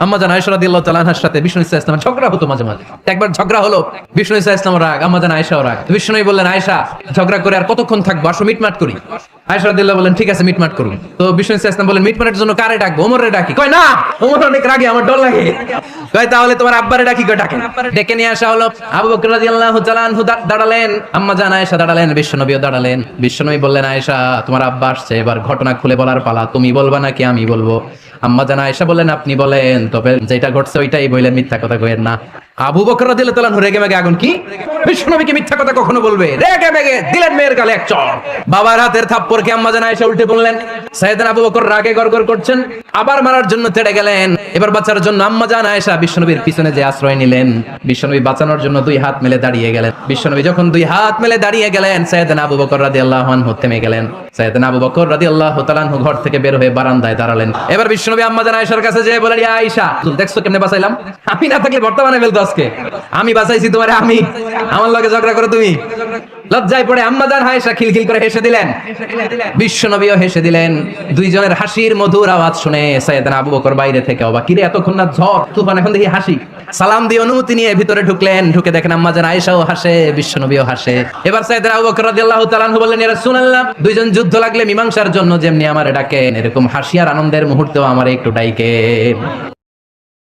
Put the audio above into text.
আম্মা জান আয়েশা রাদিয়াল্লাহু তাআলা আনহার সাথে বিষ্ণু ইসা ইসলামের ঝগড়া হতো মাঝে মাঝে। একবার ঝগড়া হলো, বিষ্ণু ইসা ইসলাম রাগ, আম্মা জান আয়েশাও রাগ। বিষ্ণু বললেন, আয়েশা, ঝগড়া করে আর কতক্ষণ থাকব? আসো, মিটমাট করি। বললেন ঠিক আছে মিটমাট করুন। তো ইসলাম বললেন মিটমাটের জন্য কারে ডাকবো? ওমরে ডাকি। কয়, না, ওমর অনেক রাগে, আমার ডর লাগে। কয়, তাহলে তোমার আব্বারে ডাকি, কয় ডেকে নিয়ে আসা হলো। আবু বকর রাদিয়াল্লাহু তাআলা আনহু দাঁড়ালেন। আম্মা জান আয়েশা দাঁড়ালেন, বিশ্বনবীও দাঁড়ালেন। বিশ্বনবী বললেন, আয়েশা, তোমার আব্বা আসছে, এবার ঘটনা খুলে বলার পালা, তুমি বলবা নাকি আমি বলব? আম্মা জান আয়েশা বললেন, আপনি বলেন, তবে যেটা ঘটছে ওইটাই বললেন মিথ্যা কথা কইেন না। আবু বকর রাদিয়াল্লাহু তাআলা রেগে মেগে আগুন কি? বিশ্বনবীকে মিথ্যা কথা কখনো বলবে? রেগে মেগে দিলেন মেয়ের গালে এক চড় বাবার হাতের থাপ্পড়কে আম্মা জান আয়েশা উল্টে বললেন, সাইয়েদনা আবু বকর রাগে গড়গড় করছেন, আবার মারার জন্য তেড়ে গেলেন। এবার বাঁচার জন্য আম্মা জান আয়েশা বিশ্বনবীর পিছনে যে আশ্রয় নিলেন, বিশ্বনবী বাঁচানোর জন্য দুই হাত মেলে দাঁড়িয়ে গেলেন। বিশ্বনবী যখন দুই হাত মেলে দাঁড়িয়ে গেলেন, সাইয়েদনা আবু বকর রাদিয়াল্লাহু আনহু থেমে গেলেন। সাইয়েদনা আবু বকর রাদিয়াল্লাহু তাআলা আনহু ঘর থেকে বের হয়ে বারান্দায় দাঁড়ালেন। এবার বিশ্বনবী আম্মা জান আয়েশার কাছে যেয়ে বলেন ইয়া আয়েশা দেখছ কেমনে বাঁচাইলাম? আমি না থাকলে বর্তমানে ফেলতো আজকে। আমি বাঁচাইছি তোমারে, আমি। আমার লগে ঝগড়া করো তুমি। লজ্জায় পড়ে আম্মাজান হায়েশা খিলখিল করে হেসে দিলেন। বিশ্বনবীও হেসে দিলেন। দুইজনের হাসির মধুর আওয়াজ শুনে সাইয়েদনা আবু বকর বাইরে থেকে অবাক। কিরে, এতক্ষণ না ঝড়, তুফান, এখন দেখি হাসি। সালাম দিয়ে অনুমতি নিয়ে ভিতরে ঢুকলেন। ঢুকে দেখেন আম্মাজান আয়েশাও হাসে, বিশ্বনবীও হাসে। এবার সাইয়েদনা আবু বকর রাদিয়াল্লাহু তাআলা বললেন, ইয়া রাসূলুল্লাহ, দুইজন যুদ্ধ লাগলে মীমাংসার জন্য যেমনি আমারে ডাকেন, এরকম হাসি আর আনন্দের মুহূর্তেও আমারে একটু ডাইকেন।